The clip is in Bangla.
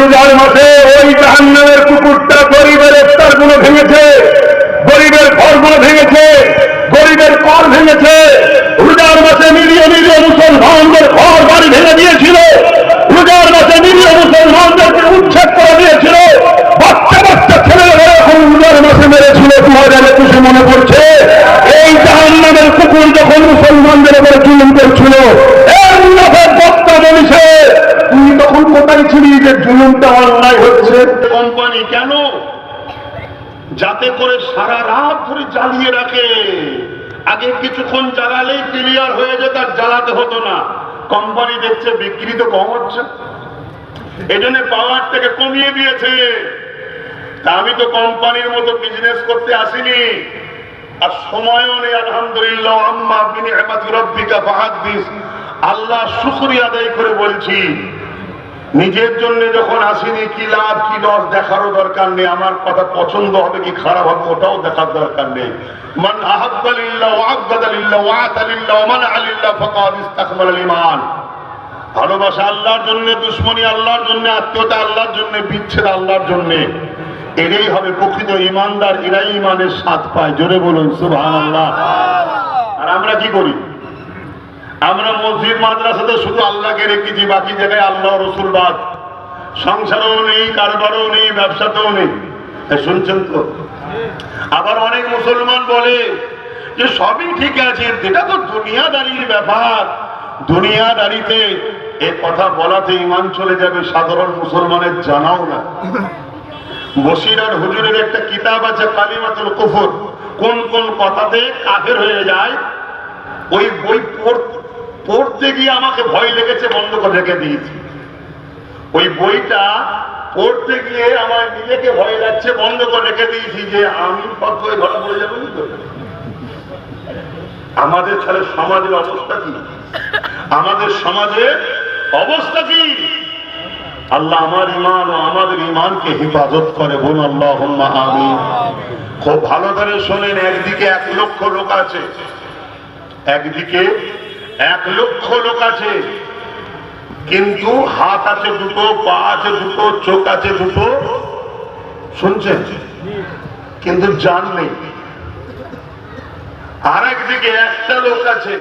রোজার মাসে ওই জাহান্নামের কুকুরটা গরিবের ইফতারগুলো ভেঙেছে, গরিবের ঘরগুলো ভেঙেছে, গরিবের কর ভেঙেছে। রোজার মাসে নিরীহ নিরীহ মুসলমানদের ঘর বাড়ি ভেঙে দিয়েছিল। রোজার মাসে নিরীহ মুসলমানদেরকে উচ্ছেদ করে দিয়েছিল। বাচ্চা বাচ্চা ছেলেরা এখন রোজার মাসে মেরেছিল দু হাজার একুশে মনে পড়ছে। এই জাহান্নামের কুকুর যখন মুসলমানদের উপরে জুলুম করছিল যে জুলুমটা অন্যায় হচ্ছে। কোম্পানি কেন? যাতে করে সারা রাত ধরে জ্বালিয়ে রাখে। আগে কিছুক্ষণ জ্বালালেই ক্লিয়ার হয়ে যেত আর জ্বালাতে হতো না। কোম্পানি দেখছে বিক্রি তো কম হচ্ছে। এই জন্য পাওয়ার থেকে কমিয়ে দিয়েছে। তা আমি তো কোম্পানির মতো বিজনেস করতে আসিনি। আর সময়ও নেই, আলহামদুলিল্লাহ। আল্লাহ শুকরিয়া আদায় করে বলছি নিজের জন্য যখন আসিনি, কি লাভ, কি লস দেখারও দরকার নেই। আমার কথা পছন্দ হবে কি খারাপ হবে, ওটাও দেখার দরকার নেই। মান আহাব্বালিল্লাহ ওয়াগদালিল্লাহ ওয়াতালিল্লাহ ওমান আলিল্লাহ ফাকাদ ইস্তাকমাল ঈমান। ভালোবাসা আল্লাহর জন্য, দুশ্মনী আল্লাহর জন্য, আত্মীয়তা আল্লাহর জন্য, বিচ্ছেদ আল্লাহর জন্য। এটাই হবে প্রকৃত ইমানদার এরাই ইমানের স্বাদ পায়। জোরে বলুন, সুবহানাল্লাহ। আর আমরা কি করি? আমরা মসজিদ মাদ্রাসাতে শুধু আল্লাহকে রেখেছি, বাকি জায়গায় আল্লাহ রসুল বাদ। সংসারও নেই, কারবারও নেই, ব্যবসাতেও নেই। শুনছেন তো? আবার অনেক মুসলমান বলে যে সবই ঠিক আছে, এটা তো দুনিয়াদারির ব্যাপার। দুনিয়াদারিতে এ কথা বলাতে ইমান চলে যাবে, সাধারণ মুসলমানের জানাও না। বসিরার হুজুরের একটা কিতাব আছে, কালিমাতুল কুফর। কোন কোন কথাতে কাফের হয়ে যায়? ওই বই পড়- পড়তে গিয়ে আমাকে ভয় লেগেছে, বন্ধ করে রেখে দিয়েছি। ওই বইটা পড়তে গিয়ে আমার নিজেকে ভয় লাগছে, বন্ধ করে রেখে দিয়েছি যে আমি কত ধরা পড়ে যাব তো আমাদের তাহলে সমাজের অবস্থা কি? আমাদের সমাজের অবস্থা কি? আল্লাহ আমার ইমান ও আমাদের ইমানকে হেফাজত করে বল আল্লাহ আমি খুব ভালো করে শোনেন, একদিকে এক লক্ষ লোক আছে, একদিকে এক লক্ষ লোক আছে। কিন্তু হাত আছে দুটো, পা আছে দুটো, চোখ আছে দুটো। শুনছেন? কিন্তু জান নেই। আর একদিকে একটা লোক আছে।